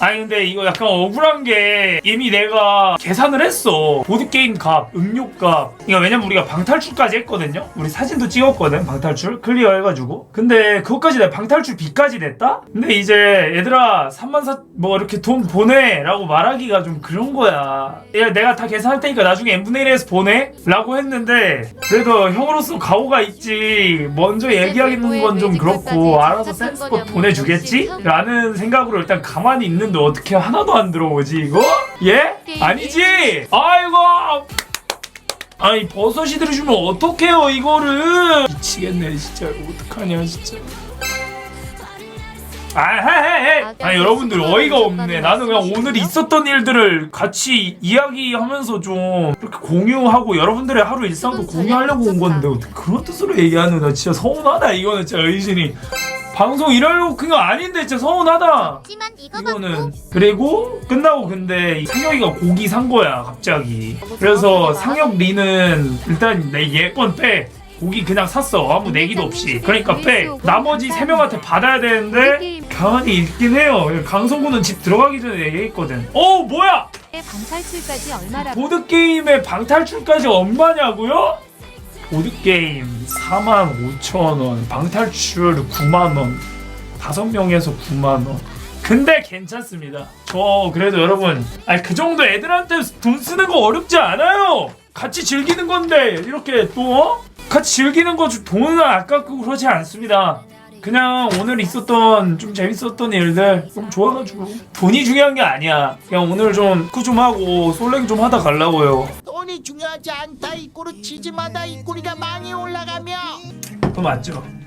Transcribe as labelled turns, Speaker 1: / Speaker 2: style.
Speaker 1: 아니 근데 이거 약간 억울한 게 이미 내가 계산을 했어. 보드게임 값, 음료 값. 그러니까 왜냐면 우리가 방탈출까지 했거든요? 우리 사진도 찍었거든 방탈출. 클리어 해가지고. 근데 그것까지 내가 방탈출 비까지 냈다? 근데 이제 얘들아 3만 4... 뭐 이렇게 돈 보내 라고 말하기가 좀 그런 거야. 야 내가 다 계산할 테니까 나중에 n분의 1에서 보내? 라고 했는데 그래도 형으로서 가오가 있지. 먼저 얘기하는 건 좀 그렇고 알아서 센스껏 보내주겠지? 라는 생각으로 일단 가만히 있는 데 어떻게 하나도 안 들어오지 이거? 예? 아니지? 아이고! 아니 버섯이 들으시면 어떡해요 이거를? 미치겠네 진짜. 어떡하냐 진짜. 아헤헤헤 아니 여러분들 어이가 없네. 나는 그냥 오늘 있었던 일들을 같이 이야기하면서 좀 이렇게 공유하고 여러분들의 하루 일상도 공유하려고 온 건데 그런 뜻으로 얘기하는 나 진짜 서운하다 이거는 진짜 의진이 방송 이러려고 그거 아닌데 진짜 서운하다.
Speaker 2: 하지만 이거
Speaker 1: 이거는 그리고 끝나고 근데 상혁이가 고기 산 거야 갑자기. 그래서 상혁 리는 일단 내 예권 빼. 고기 그냥 샀어. 아무 내기도 없이. 그러니까 빼. 나머지 세 명한테 받아야 되는데 가만히 있긴 해요. 강성구는 집 들어가기 전에 얘기했거든. 어 뭐야!
Speaker 3: 방탈출까지 얼마라
Speaker 1: 보드게임의 방탈출까지 얼마냐고요? 보드게임 4만 5천 원 방탈출 9만 원 다섯 명에서 9만 원. 근데 괜찮습니다. 저 그래도 여러분 아니 그 정도 애들한테 돈 쓰는 거 어렵지 않아요! 같이 즐기는 건데 이렇게 또 어? 같이 즐기는 거 돈은 아깝고 그러지 않습니다. 그냥 오늘 있었던 좀 재밌었던 일들 좀 좋아가지고. 돈이 중요한 게 아니야. 그냥 오늘 좀 축구 좀 하고 솔랭 좀 하다 갈라고요
Speaker 4: 중요하지 않다 이 꼴은 치즈마다 이 꼴이가 많이 올라가며
Speaker 1: 그거 맞죠?